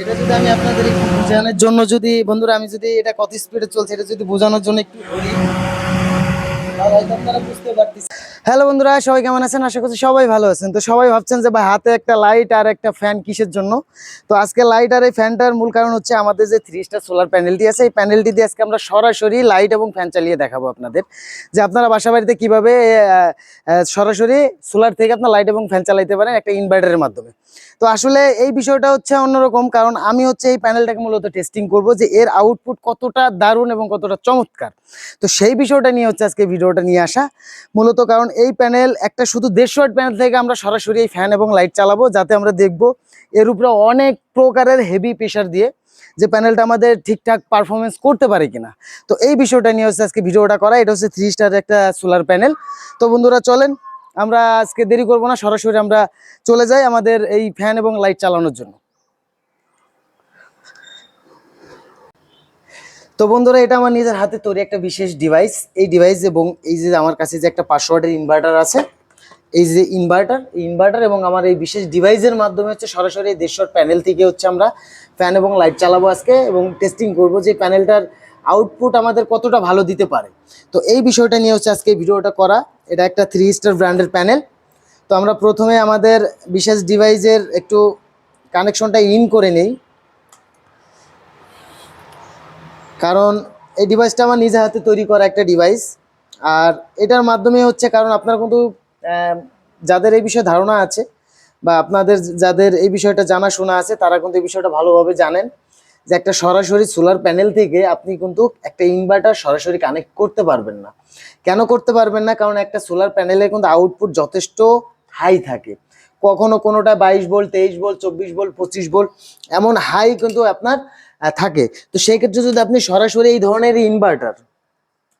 এটা যদি আমি আপনাদের একটু বোঝানোর জন্য যদি, বন্ধুরা, আমি যদি এটা কত স্পিডে চলছে, এটা যদি বোঝানোর জন্য একটু বলি। বুঝতে পারতেছেন। হ্যালো বন্ধুরা, সবাই কেমন আছেন? আশা করছি সবাই ভালো আছেন। তো সবাই ভাবছেন যে, ভাই, হাতে একটা লাইট আর একটা ফ্যান কিসের জন্য? তো আজকে লাইট আর এই ফ্যানটার মূল কারণ হচ্ছে আমাদের যে থ্রি স্টার সোলার প্যানেলটি আছে, এই প্যানেলটি দিয়ে আজকে আমরা সরাসরি লাইট এবং ফ্যান চালিয়ে দেখাবো আপনাদের। যে আপনারা বাসা বাড়িতে কীভাবে সরাসরি সোলার থেকে আপনার লাইট এবং ফ্যান চালাইতে পারেন একটা ইনভার্টারের মাধ্যমে। তো আসলে এই বিষয়টা হচ্ছে অন্যরকম, কারণ আমি হচ্ছে এই প্যানেলটাকে মূলত টেস্টিং করব যে, এর আউটপুট কতটা দারুণ এবং কতটা চমৎকার। তো সেই বিষয়টা নিয়ে হচ্ছে আজকে ভিডিওটা নিয়ে আসা। মূলত কারণ এই প্যানেল একটা শুধু দেড়শো ওয়াট প্যানেল থেকে আমরা সরাসরি এই ফ্যান এবং লাইট চালাবো, যাতে আমরা দেখব এর উপরে অনেক প্রকারের হেভি প্রেশার দিয়ে যে প্যানেলটা আমাদের ঠিকঠাক পারফরমেন্স করতে পারে কিনা। তো এই বিষয়টা নিয়ে হচ্ছে আজকে ভিডিওটা করা। এটা হচ্ছে থ্রি স্টার একটা সোলার প্যানেল তো বন্ধুরা, চলেন। আমরা আজকে দেরি করব না, সরাসরি আমরা চলে যাই আমাদের এই ফ্যান এবং লাইট চালানোর জন্য। তো বন্ধুরা, এটা আমার নিজের হাতে তৈরি একটা বিশেষ ডিভাইস এই ডিভাইস এবং এই যে আমার কাছে যে একটা পাসওয়ার্ডের ইনভার্টার আছে, এই যে ইনভার্টার ইনভার্টার এবং আমার এই বিশেষ ডিভাইসের মাধ্যমে হচ্ছে সরাসরি দেড়শোর প্যানেল থেকে হচ্ছে আমরা ফ্যান এবং লাইট চালাবো আজকে এবং টেস্টিং করব যে প্যানেলটার আউটপুট আমাদের কতটা ভালো দিতে পারে। তো এই বিষয়টা নিয়ে হচ্ছে আজকে ভিডিওটা করা। এটা একটা থ্রি স্টার ব্র্যান্ডের প্যানেল তো আমরা প্রথমে আমাদের বিশেষ ডিভাইসের একটু কানেকশনটা ইন করে নেই। কারণ এই ডিভাইসটা আমার নিজে হাতে তৈরি করা একটা ডিভাইস আর এটার মাধ্যমে হচ্ছে কারণ আপনার কিন্তু যাদের এই বিষয়ে ধারণা আছে বা আপনাদের যাদের এই বিষয়টা জানাশোনা আছে, তারা কিন্তু এই বিষয়টা ভালোভাবে জানেন যে একটা সরাসরি সোলার প্যানেল থেকে আপনি কিন্তু একটা ইনভার্টার সরাসরি কানেক্ট করতে পারবেন না। কেন করতে পারবেন না? কারণ একটা সোলার প্যানেলে কিন্তু আউটপুট যথেষ্ট হাই থাকে। কখনো কোনোটা বাইশ ভোল্ট তেইশ বল, চব্বিশ ভোল্ট পঁচিশ বল, এমন হাই কিন্তু আপনার থাকে। তো সেই ক্ষেত্রে যদি আপনি সরাসরি এই ধরনের ইনভার্টার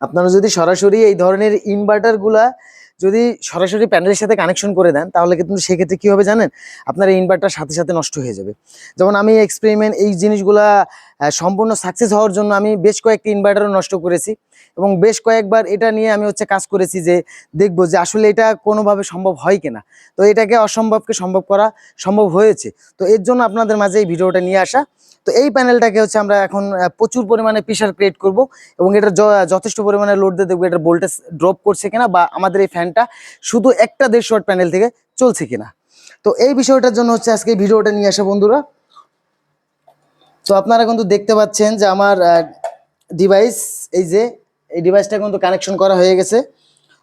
আপনারা যদি সরাসরি এই ধরনের ইনভার্টারগুলা যদি সরাসরি প্যানেলের সাথে কানেকশন করে দেন, তাহলে কিন্তু সেক্ষেত্রে কী হবে জানেন? আপনার ইনভার্টার সাথে সাথে নষ্ট হয়ে যাবে। যেমন আমি এক্সপেরিমেন্ট এই জিনিসগুলা সম্পূর্ণ সাকসেস হওয়ার জন্য আমি বেশ কয়েকটি ইনভার্টারও নষ্ট করেছি। এবং বেশ কয়েকবার এটা নিয়ে আমি হচ্ছে কাজ করেছি যে, দেখব যে আসলে এটা কোনোভাবে সম্ভব হয় কিনা। তো এটাকে অসম্ভবকে সম্ভব করা সম্ভব হয়েছে। তো এর জন্য আপনাদের মাঝে এই ভিডিওটা নিয়ে আসা। তো এই প্যানেলটাকে হচ্ছে আমরা এখন প্রচুর পরিমাণে প্রেশার ক্রিয়েট করব এবং এটা যথেষ্ট পরিমাণে লোড দিয়ে দেখব এটা ভোল্টেজ ড্রপ করছে কিনা বা আমাদের এই ফ্যানটা শুধু একটা দেড়শো ওয়াট প্যানেল থেকে চলছে কিনা। তো এই বিষয়টার জন্য হচ্ছে আজকে ভিডিওটা নিয়ে আসা বন্ধুরা। তো আপনারা কিন্তু দেখতে পাচ্ছেন যে আমার ডিভাইস এই যে, এই ডিভাইসটা কিন্তু কানেকশন করা হয়ে গেছে।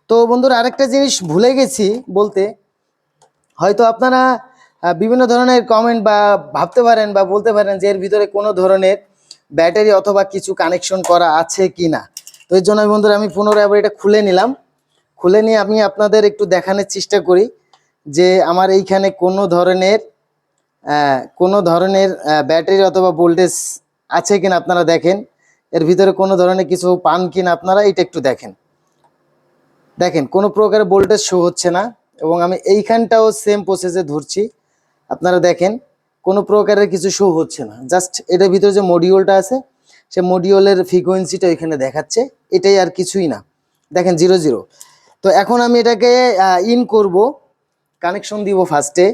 তো বন্ধুরা আরেকটা জিনিস ভুলে গেছি বলতে, হয়তো আপনারা বিভিন্ন ধরনের কমেন্ট বা ভাবতে পারেন বা বলতে পারেন যে এর ভিতরে কোনো ধরনের ব্যাটারি অথবা কিছু কানেকশন করা আছে কি না তো এর জন্য বন্ধুরা আমি পুনরায় আবার এটা খুলে নিলাম। খুলে নিয়ে আমি আপনাদের একটু দেখানোর চেষ্টা করি যে আমার এইখানে কোনো ধরনের কোনো ধরনের ব্যাটারি অথবা ভোল্টেজ আছে কিনা আপনারা দেখেন। এর ভিতরে কোনো ধরনের কিছু পান কিনা আপনারা এটা একটু দেখেন। দেখেন, কোনো প্রকারের ভোল্টেজ শো হচ্ছে না এবং আমি এইখানটাও সেম প্রসেসে ধরছি। আপনারা দেখেন, কোনো প্রকারের কিছু শো হচ্ছে না। জাস্ট এটার ভিতরে যে মডিউলটা আছে, সে মডিউলের ফ্রিকোয়েন্সিটা এখানে দেখাচ্ছে। এটাই আর কিছুই না। দেখেন জিরো জিরো তো এখন আমি এটাকে ইন করব। কানেকশন দিব ফার্স্টে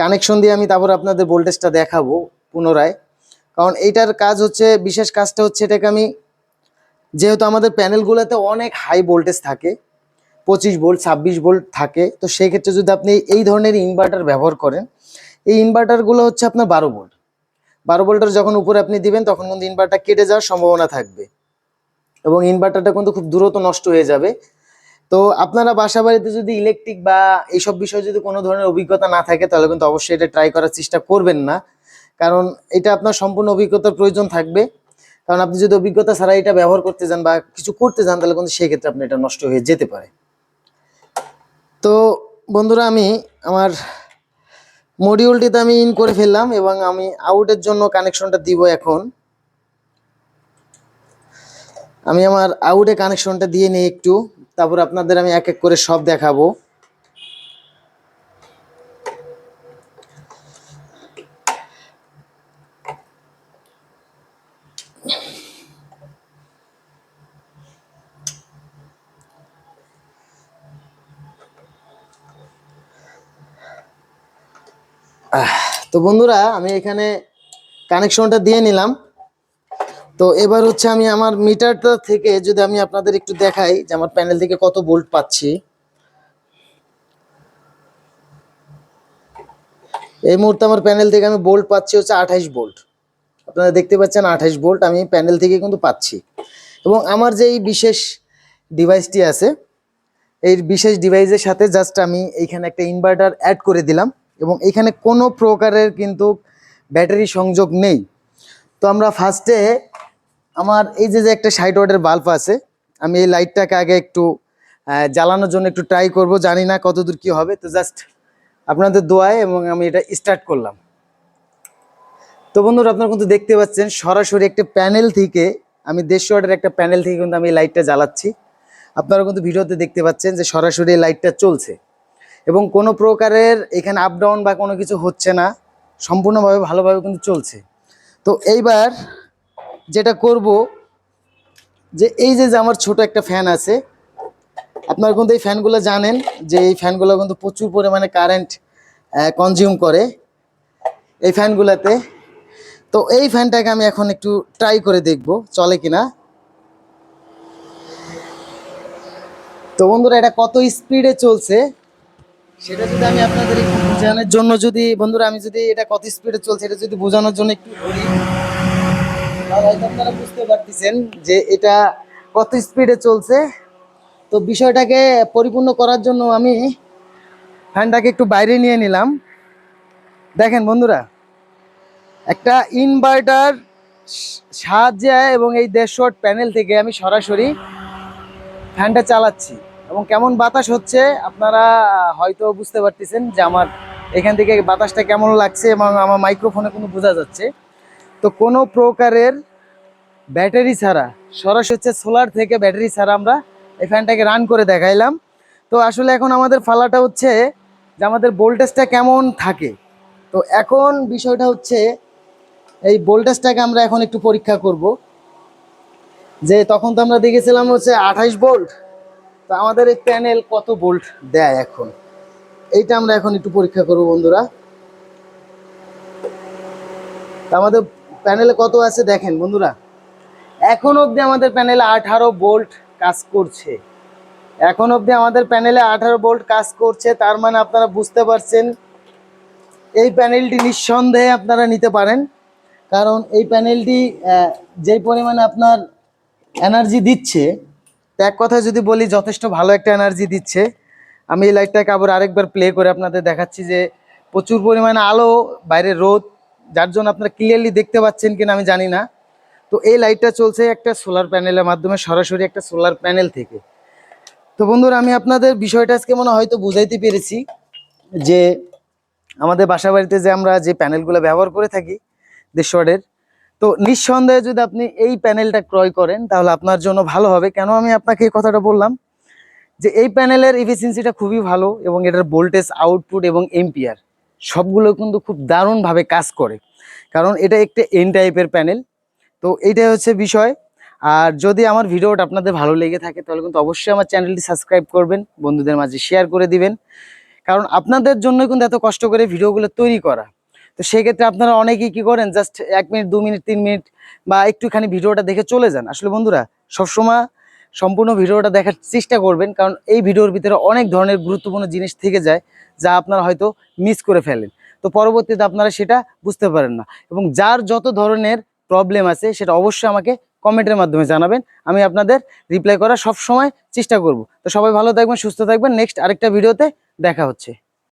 কানেকশন দিয়ে আমি তারপর আপনাদের ভোল্টেজটা দেখাবো পুনরায়। কারণ এইটার কাজ হচ্ছে, বিশেষ কাজটা হচ্ছে এটাকে আমি, যেহেতু আমাদের প্যানেলগুলোতে অনেক হাই ভোল্টেজ থাকে পঁচিশ ভোল্ট, ছাব্বিশ ভোল্ট থাকে। তো সেই ক্ষেত্রে যদি আপনি এই ধরনের ইনভার্টার ব্যবহার করেন, এই ইনভার্টারগুলো হচ্ছে আপনার বারো ভোল্ট। বারো ভোল্টের যখন উপরে আপনি দিবেন, তখন কিন্তু ইনভার্টার কেটে যাওয়ার সম্ভাবনা থাকবে। এবং ইনভার্টারটা কিন্তু খুব দ্রুত নষ্ট হয়ে যাবে। তো আপনারা বাসা বাড়িতে যদি ইলেকট্রিক বা এইসব বিষয়ে যদি কোনো ধরনের অভিজ্ঞতা না থাকে, তাহলে কিন্তু অবশ্যই এটা ট্রাই করার চেষ্টা করবেন না। কারণ এটা আপনার সম্পূর্ণ অভিজ্ঞতার প্রয়োজন থাকবে। কারণ আপনি যদি অভিজ্ঞতা ছাড়া এটা ব্যবহার করতে যান বা কিছু করতে যান, তাহলে কিন্তু সেই ক্ষেত্রে আপনি এটা নষ্ট হয়ে যেতে পারে। তো বন্ধুরা, আমি আমার মডিউলটিতে আমি ইন করে ফেললাম এবং আমি আউটের জন্য কানেকশনটা দিব এখন। আমি আমার আউটে কানেকশনটা দিয়ে নিই একটু, তারপর আপনাদের আমি এক এক করে সব দেখাবো। তো বন্ধুরা, আমি এখানে কানেকশনটা দিয়ে নিলাম। তো এবার হচ্ছে আমি আমার মিটারটা থেকে যদি আমি আপনাদের একটু দেখাই যে আমার প্যানেল থেকে কত বোল্ট পাচ্ছি। এই মুহূর্তে আমার প্যানেল থেকে আমি বোল্ট পাচ্ছি হচ্ছে আঠাইশ বোল্ট আপনারা দেখতে পাচ্ছেন আঠাইশ বোল্ট আমি প্যানেল থেকে কিন্তু পাচ্ছি। এবং আমার যে এই বিশেষ ডিভাইসটি আছে, এই বিশেষ ডিভাইসের সাথে জাস্ট আমি এইখানে একটা ইনভার্টার অ্যাড করে দিলাম। এবং এখানে কোনো প্রকারের কিন্তু ব্যাটারি সংযোগ নেই। তো আমরা ফার্স্টে আমার এই যে যে একটা ষাট ওয়াটের বাল্ব আছে, আমি এই লাইটটাকে আগে একটু জ্বালানোর জন্য একটু ট্রাই করব, জানি না কতদূর কি হবে। তো জাস্ট আপনাদের দোয়ায় এবং আমি এটা স্টার্ট করলাম। তো বন্ধুরা, আপনারা কিন্তু দেখতে পাচ্ছেন, সরাসরি একটা প্যানেল থেকে, আমি দেড়শো ওয়াটের একটা প্যানেল থেকে কিন্তু আমি এই লাইটটা জ্বালাচ্ছি। আপনারা কিন্তু ভিডিওতে দেখতে পাচ্ছেন যে সরাসরি লাইটটা চলছে। এবং কোনো প্রকারের এখানে আপ ডাউন বা কোনো কিছু হচ্ছে না, সম্পূর্ণভাবে, ভালোভাবে কিন্তু চলছে। তো এইবার যেটা করব, যে এই যে আমার ছোট একটা ফ্যান আছে, আপনারা কিন্তু এই ফ্যানগুলো জানেন যে এই ফ্যানগুলো কিন্তু প্রচুর পরিমাণে কারেন্ট কনজিউম করে এই ফ্যানগুলোতে তো এই ফ্যানটাকে আমি এখন একটু ট্রাই করে দেখব, চলে কিনা। তো বন্ধুরা, এটা কত স্পিডে চলছে? সেটা যদি আমি আপনাদের বোঝানোর জন্য যদি, বন্ধুরা, আমি যদি এটা কত স্পিডে চলছে, এটা যদি বোঝানোর জন্য একটু বলি। আপনারা বুঝতে পারতেছেন যে এটা কত স্পিডে চলছে। তো বিষয়টাকে পরিপূর্ণ করার জন্য আমি ফ্যানটাকে একটু বাইরে নিয়ে নিলাম। দেখেন, বন্ধুরা, একটা ইনভার্টার সাহায্যে এবং এই দেড়শো প্যানেল থেকে আমি সরাসরি ফ্যানটা চালাচ্ছি। এবং কেমন বাতাস হচ্ছে, আপনারা হয়তো বুঝতে পারতেছেন যে আমার এখান থেকে বাতাসটা কেমন লাগছে এবং আমার মাইক্রোফোনে কোনো বোঝা যাচ্ছে। তো কোনো প্রকারের ব্যাটারি ছাড়া, সরাসরি হচ্ছে সোলার থেকে ব্যাটারি ছাড়া আমরা এই ফ্যানটাকে রান করে দেখাইলাম। তো আসলে এখন আমাদের ফালাটা হচ্ছে যে আমাদের ভোল্টেজটা কেমন থাকে। তো এখন বিষয়টা হচ্ছে, এই ভোল্টেজটাকে আমরা এখন একটু পরীক্ষা করব। যে তখন তো আমরা দেখেছিলাম হচ্ছে আঠাইশ ভোল্ট। তো আমাদের এই প্যানেল কত বোল্ট দেয় এখন? এইটা আমরা এখন একটু পরীক্ষা করব, বন্ধুরা। আমাদের প্যানেলে কত আছে দেখেন, বন্ধুরা। এখন অবধি আমাদের প্যানেলে আঠারো বোল্ট কাজ করছে। এখন অবধি আমাদের প্যানেলে আঠারো বোল্ট কাজ করছে, তার মানে আপনারা বুঝতে পারছেন, এই প্যানেলটি নিঃসন্দেহে আপনারা নিতে পারেন। কারণ এই প্যানেলটি যেই পরিমাণে আপনার এনার্জি দিচ্ছে এক কথায় যদি বলি, যথেষ্ট ভালো একটা এনার্জি দিচ্ছে। আমি এই লাইটটাকে আবার আরেকবার প্লে করে আপনাদের দেখাচ্ছি যে, প্রচুর পরিমাণে আলো, বাইরে রোদ, যার জন্য আপনারা ক্লিয়ারলি দেখতে পাচ্ছেন কিনা আমি জানি না। তো এই লাইটটা চলছে একটা সোলার প্যানেলের মাধ্যমে, সরাসরি একটা সোলার প্যানেল থেকে। তো বন্ধুরা, আমি আপনাদের বিষয়টা আজকে মনে হয়তো বুঝাইতে পেরেছি যে, আমাদের বাসা বাড়িতে যে আমরা যে প্যানেলগুলো ব্যবহার করে থাকি দেড়শোয়ারের তো নিঃসন্দেহে যদি আপনি এই প্যানেলটা ক্রয় করেন, তাহলে আপনার জন্য ভালো হবে। কেন আমি আপনাকে এই কথাটা বললাম? যে এই প্যানেলের এফিসিয়েন্সিটা খুবই ভালো এবং এটার ভোল্টেজ আউটপুট এবং এম্পিয়ার সবগুলো কিন্তু খুব দারুণভাবে কাজ করে। কারণ এটা একটা এন টাইপের প্যানেল। তো এইটাই হচ্ছে বিষয়। আর যদি আমার ভিডিওটা আপনাদের ভালো লেগে থাকে, তাহলে কিন্তু অবশ্যই আমার চ্যানেলটি সাবস্ক্রাইব করবেন, বন্ধুদের মাঝে শেয়ার করে দিবেন। কারণ আপনাদের জন্য কিন্তু এত কষ্ট করে ভিডিওগুলো তৈরি করা। তো সেক্ষেত্রে আপনারা অনেকেই কি করেন জাস্ট এক মিনিট, দু মিনিট, তিন মিনিট বা একটুখানি ভিডিওটা দেখে চলে যান। আসলে বন্ধুরা, সবসময় সম্পূর্ণ ভিডিওটা দেখার চেষ্টা করবেন, কারণ এই ভিডিওর ভিতরে অনেক ধরনের গুরুত্বপূর্ণ জিনিস থেকে যায় যা আপনারা হয়তো মিস করে ফেলেন। তো পরবর্তীতে আপনারা সেটা বুঝতে পারেন না। এবং যার যত ধরনের প্রবলেম আছে, সেটা অবশ্যই আমাকে কমেন্টের মাধ্যমে জানাবেন। আমি আপনাদের রিপ্লাই করার সব সময় চেষ্টা করব। তো সবাই ভালো থাকবেন, সুস্থ থাকবেন। নেক্সট আরেকটা ভিডিওতে দেখা হচ্ছে।